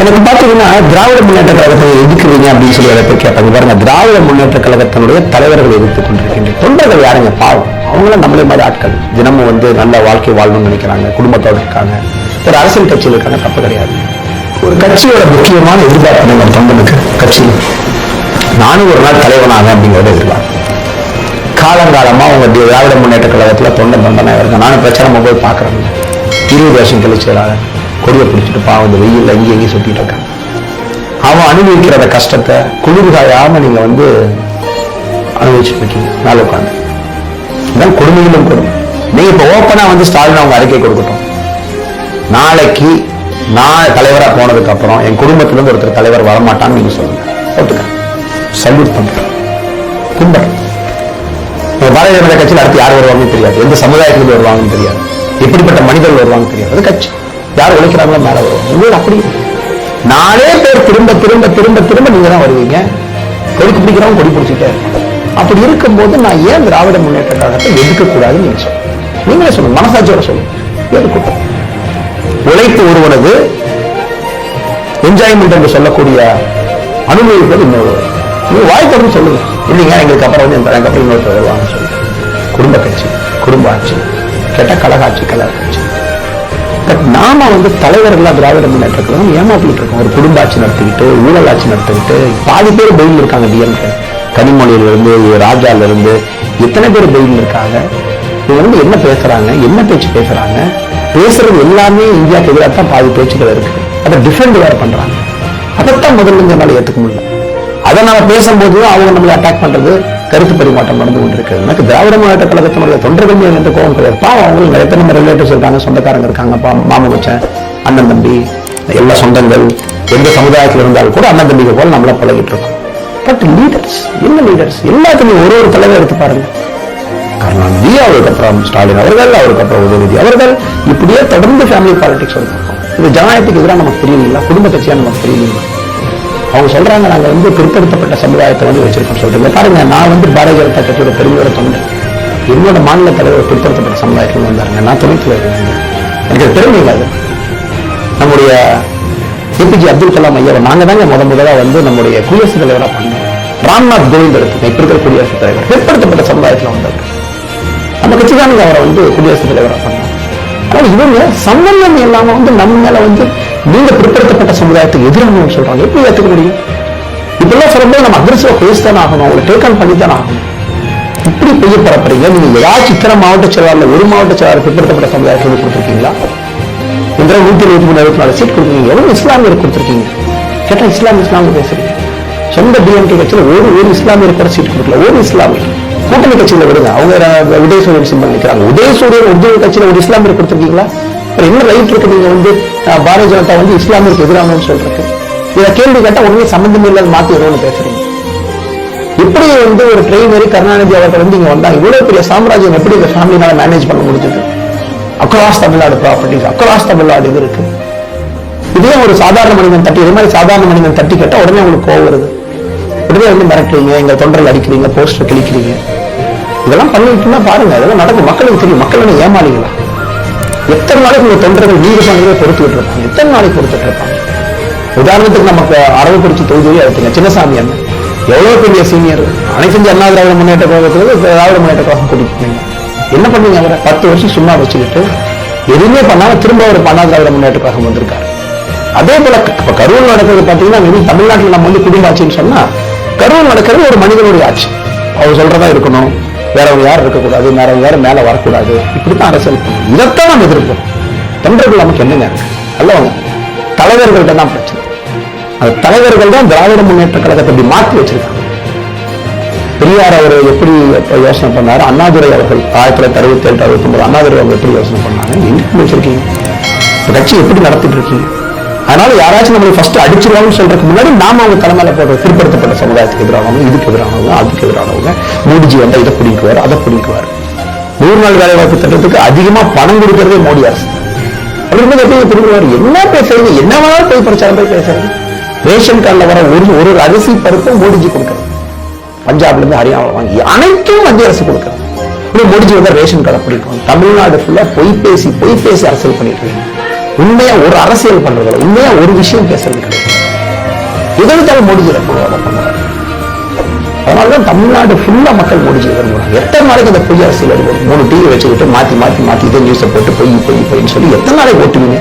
எனக்கு பார்த்தீங்கன்னா திராவிட முன்னேற்ற கழகத்தை எதிர்க்கிறீங்க அப்படின்னு சொல்லி அதை போய் கேட்பாங்க. பாருங்க திராவிட முன்னேற்ற கழகத்தினுடைய தலைவர்கள் எதிர்த்து கொண்டிருக்கின்ற தொண்டர்கள் யாருங்க? பாவம். அவங்களும் நம்மளே மாதிரி ஆட்கள். தினமும் வந்து நல்ல வாழ்க்கை வாழணும்னு நினைக்கிறாங்க. குடும்பத்தோடு இருக்காங்க. ஒரு அரசியல் கட்சியில் இருக்காங்க. தப்பு கிடையாது. ஒரு கட்சியோட முக்கியமான எதிர்பார்ப்பு நம்ம தொண்டனுக்கு கட்சியில் நானும் ஒரு நாள் தலைவனாக அப்படிங்கிறத எதிர்பார்ப்பு காலங்காலமாக உங்க திராவிட முன்னேற்ற கழகத்தில் தொண்டன் தொண்டனாக இருக்கேன் நானும் பிரச்சனை போய் பார்க்குறேன். இருபது வருஷம் கழிச்சு கொடியை பிடிச்சிட்டு பாவம் இந்த வெயில்ல அங்கேயும் எங்கேயும் சுத்திட்டு இருக்கான் அவன் அனுபவிக்கிற கஷ்டத்தை குளிர் காயாம நீங்க வந்து அனுபவிச்சுட்டு இருக்கீங்க. மேலே உட்காந்து இதான் கொடுமையிலும் கொடுமை. நீங்க இப்ப ஓப்பனா வந்து ஸ்டாலின் அவங்க அறிக்கை கொடுக்கட்டும். நாளைக்கு நான் தலைவரா போனதுக்கு அப்புறம் என் குடும்பத்துல இருந்து ஒருத்தர் தலைவர் வரமாட்டான்னு நீங்க சொல்லுங்க. ஒத்துக்க. சல்யூட் பண்றேன். கும்பல். இப்ப பாரதிய ஜனதா கட்சியில் அடுத்து யார் வருவாங்கன்னு தெரியாது. எந்த சமுதாயத்திலிருந்து வருவாங்கன்னு தெரியாது. எப்படிப்பட்ட மனிதர்கள் வருவாங்கன்னு தெரியாது. அது கட்சி. யார் உழைக்கிறாங்களோ மேல வருவோம் உங்களுக்கு அப்படி நாலே பேர் திரும்ப திரும்ப திரும்ப திரும்ப நீங்க தான் வருவீங்க. கொடிக்கு பிடிக்கிறவங்க கொடி பிடிச்சிட்டே அப்படி இருக்கும்போது நான் ஏன் திராவிட முன்னேற்ற கழகத்தை எதுக்க கூடாதுன்னு நீங்க சொல்லுங்க. நீங்களே சொல்லுங்க. மனசாட்சியோட சொல்லுங்க. எதுக்கட்டும் உழைப்பு ஒருவனது என்ஜாய்மெண்ட் என்று சொல்லக்கூடிய அனுபவிப்பது இன்னொரு. நீங்க வாய் திறந்து சொல்லுங்க. இல்லைங்க எங்களுக்கு அப்புறம் வந்து இந்த எனக்கு அப்புறம் இன்னொருத்தர் வருவாங்க சொல்லுங்க. குடும்ப கட்சி குடும்ப ஆட்சி கேட்டால் கழக ஆட்சி கலர் கட்சி பட் நாம வந்து தலைவர்களா திராவிட முன்னேற்ற கழகம் ஏமாத்திட்டு இருக்கோம். ஒரு குடும்ப ஆட்சி நடத்திக்கிட்டு ஊழல் ஆட்சி நடத்திக்கிட்டு பாதி பேர் பெயில் இருக்காங்க டிஎம்கே கனிமொழியிலிருந்து ராஜால இருந்து எத்தனை பேர் பெயில் இருக்காங்க? இவங்க வந்து என்ன பேசுறாங்க? என்ன பேச்சு பேசுறாங்க? பேசுறது எல்லாமே இந்தியாவுக்கு எதிராக தான் பாதி பேச்சுகள் இருக்கு. அதை டிஃபெண்ட் வேறு பண்றாங்க. அதைத்தான் முதல்ல என்னால் ஏற்றுக்க முடியல. அதை நம்ம பேசும்போது அவங்க நம்மளை அட்டாக் பண்றது கருத்து பரிமாற்றம் நடந்து கொண்டிருக்கிறது. எனக்கு திராவிட மாவட்ட கழகத்தினுடைய தொண்டர்கள் மீது எந்த கோபம் கிடையாது பாவம் அவங்களுக்கு எத்தனை நம்ம ரிலேட்டிவ்ஸ் இருக்காங்க சொந்தக்காரங்க இருக்காங்க பா மாமன் வச்சேன் அண்ணன் தம்பி எல்லா சொந்தங்கள் எந்த சமுதாயத்தில் இருந்தாலும் கூட அண்ணன் தம்பிகள் போல நம்மள பழகிட்டு இருக்கோம். பட் லீடர்ஸ் என்ன லீடர்ஸ் எல்லாத்துலையும் ஒரு ஒரு தலைவர் எடுத்து பாருங்க. கருணாநிதி அவருக்கு அப்புறம் ஸ்டாலின் அவர்கள் அவருக்கு அப்புறம் உதயநிதி அவர்கள். இப்படியே தொடர்ந்து ஃபேமிலி பாலிடிக்ஸ் இருக்கும் இது ஜனநாயகத்துக்கு எதிராக நமக்கு தெரியல குடும்ப கட்சியாக நமக்கு தெரியல அவங்க சொல்றாங்க நாங்க வந்து பிற்படுத்தப்பட்ட சமுதாயத்தை வந்து வச்சிருக்கோம் சொல்றீங்க. பாருங்க நான் வந்து பாரதிய ஜனதா கட்சியோட பெருமையோட தொண்டை என்னோட மாநில தலைவர் பிற்படுத்தப்பட்ட சமுதாயத்தில் வந்தாருங்க. நான் துணைத் தலைவர் எனக்கு பெருமை இல்லாது நம்முடைய ஏபிஜே அப்துல் கலாம் ஐயாவை நாங்க தாங்க முத முதலா வந்து நம்முடைய குடியரசுத் தலைவராக பண்ணோம். ராம்நாத் கோவிந்த் எடுத்து இப்ப இருக்கிற குடியரசுத் தலைவர் பிற்படுத்தப்பட்ட சமுதாயத்தில் வந்தார் அந்த கட்சி தான் அவரை வந்து குடியரசுத் தலைவராக பண்ணோம். ஆனால் இவங்க சம்பந்தம் இல்லாம வந்து நம்ம மேல வந்து நீங்க பிற்படுத்தப்பட்ட சமுதாயத்துக்கு எதிரானு சொல்றாங்க. எப்படி ஏற்றுக்க முடியும்? இப்பெல்லாம் சொல்லும்போது நம்ம அக்ரெசிவா பேசித்தானே ஆகணும். அவங்களை டேக் ஆன் பண்ணித்தானே ஆகணும். இப்படி பெய்ய பரப்புறீங்க. நீங்க ஏதாச்சும் இத்தனை மாவட்ட செயலாளர் ஒரு மாவட்ட செயலாளர் பிற்படுத்தப்பட்ட சமுதாயத்துக்கு கொடுத்துருக்கீங்களா? இந்த நூத்தி இருபத்தி மூணு இருபத்தி நாலு சீட் கொடுக்குறீங்க. எவ்வளவு இஸ்லாமியர் கொடுத்துருக்கீங்க? கேட்டா இஸ்லாம் இஸ்லாம் பேசுறீங்க. சொந்த டிஎம்கே கட்சியில ஒரு ஒரு இஸ்லாமியர் கூட சீட் கொடுக்கல. ஒரு இஸ்லாமியர். கூட்டணி கட்சியில விடுங்க. அவங்க உதயசூரியன் சிம்பல் நிற்கிறாங்க உதயசூரியன் உத்தியோக கட்சியில ஒரு இஸ்லாமியர் கொடுத்துருக்கீங்களா? அப்புறம் என்ன ரைட் இருக்கு? நீங்க வந்து பாரதிய ஜனதா வந்து இஸ்லாமியருக்கு எதிரானு சொல்றதுக்கு. இதை கேள்வி கேட்டா உடனே சம்பந்தம் இல்லாத மாத்தி வரும்னு பேசுறீங்க? எப்படி வந்து ஒரு ட்ரெயின் கருணாநிதி அவர்கள் வந்து இங்க வந்தாங்க. இவ்வளவு பெரிய சாம்ராஜ்யம் எப்படி இந்த ஃபேமிலினால மேனேஜ் பண்ண முடிஞ்சது? Across Tamil Nadu properties across Tamil Nadu இது இருக்கு. இதே ஒரு சாதாரண மனிதன் தட்டி இதே மாதிரி சாதாரண மனிதன் தட்டி கேட்டா உடனே உங்களுக்கு கோவம் வருது. உடனே வந்து மிரட்டுறீங்க எங்க தொண்டர்கள் அடிக்கிறீங்க போஸ்டர் கிழிக்கிறீங்க. இதெல்லாம் பண்ணிட்டு பாருங்க அதெல்லாம் நடக்கும். மக்களுக்கு தெரியும். மக்கள் என்ன ஏமாளிகளா? எத்தனை நாளைக்கு உங்க தொண்டர்கள் நீதி சொன்னதே பொறுத்துக்கிட்டு இருப்பாங்க எத்தனை நாளைக்கு பொறுத்துட்டு இருப்பாங்க உதாரணத்துக்கு நமக்கு அரவக்குறிச்சி தொகுதியை எடுத்துங்க சின்னசாமி அண்ணன். எவ்வளவு பெரிய சீனியர் அனைத்து அண்ணா திராவிட முன்னேற்ற கழகத்துக்கு திராவிட முன்னேற்ற கழகம் கூட்டிட்டு என்ன பண்ணீங்க அவரை? பத்து வருஷம் சும்மா வச்சுக்கிட்டு எதுவுமே பண்ணாம திரும்ப ஒரு அண்ணா திராவிட முன்னேற்ற கழகம் வந்திருக்காரு. அதே போல இப்ப கரூர் நடக்கிறது பாத்தீங்கன்னா தமிழ்நாட்டில் நம்ம வந்து குடும்ப ஆட்சின்னு சொன்னா கரூர் நடக்கிறது ஒரு மனிதனுடைய ஆட்சி. அவர் சொல்றதா இருக்கணும். வேறவங்க யாரும் இருக்கக்கூடாது வேறவங்க யாரும் மேல வரக்கூடாது. இப்படித்தான் அரசியல் இதைத்தான் நம்ம எதிர்ப்போம் தொண்டர்கள் நமக்கு என்னங்க? அல்லவங்க தலைவர்கள்ட்ட தான் பிரச்சனை. அந்த தலைவர்கள் தான் திராவிட முன்னேற்ற கழகத்தை இப்படி மாற்றி வச்சிருக்காங்க. பெரியார் அவர் எப்படி யோசனை பண்ணாரு? அண்ணாதுரை அவர்கள் ஆயிரத்தி தொள்ளாயிரத்தி அறுபத்தி ஏழு அறுபத்தி ஒன்பது அண்ணாதுரை அவர்கள் எப்படி யோசனை பண்ணாங்க? எங்க வச்சிருக்கீங்க? கட்சி எப்படி நடத்திட்டு இருக்கீங்க? அதனால யாராச்சும் நம்மளை ஃபர்ஸ்ட் அடிச்சிருவாங்கன்னு சொல்றதுக்கு முன்னாடி நாம அவங்க தலைமையில போடுற பிற்படுத்தப்பட்ட சமுதாயத்துக்கு எதிரானவங்க இதுக்கு எதிரானவங்க அதுக்கு எதிரானவங்க மோடிஜி வந்தா இதை பிடிக்குவார் அதை பிடிக்குவார். நூறு நாள் வேலை வாய்ப்பு திட்டத்துக்கு அதிகமா பணம் கொடுக்கறதே மோடி அரசு. அப்படின்னு திரும்புவார் என்ன பேசுறது? என்ன வேணாலும் போய் பிரச்சாரம் போய் பேசுறது? ரேஷன் கார்டில் வர ஒரு ஒரு அரிசி பருப்பும் மோடிஜி கொடுக்கறது. பஞ்சாப்ல இருந்து ஹரியானா வாங்கி அனைத்தும் மத்திய அரசு கொடுக்கறது. மோடிஜி வந்து ரேஷன் கார்டை பிடிக்கும் தமிழ்நாடு ஃபுல்லா பொய் பேசி பொய் பேசி அரசியல் பண்ணிட்டு இருக்காங்க. உண்மையா ஒரு அரசியல் பண்றது உண்மையா ஒரு விஷயம் பேசுறது கிடையாது. எதிர்த்தாலும் மோடிஜி பண்ணுவாங்க அதனாலதான் தமிழ்நாடு ஃபுல்லா மக்கள் மோடிஜி விரும்புறாங்க எத்தனை நாளைக்கு அந்த பொய் அரசியல் மூணு டிவி வச்சுக்கிட்டு மாத்தி மாத்தி மாத்தி இதே நியூஸை போட்டு பொய் பொய் பொய்ன்னு சொல்லி எத்தனை நாளைக்கு ஓட்டுவீங்க?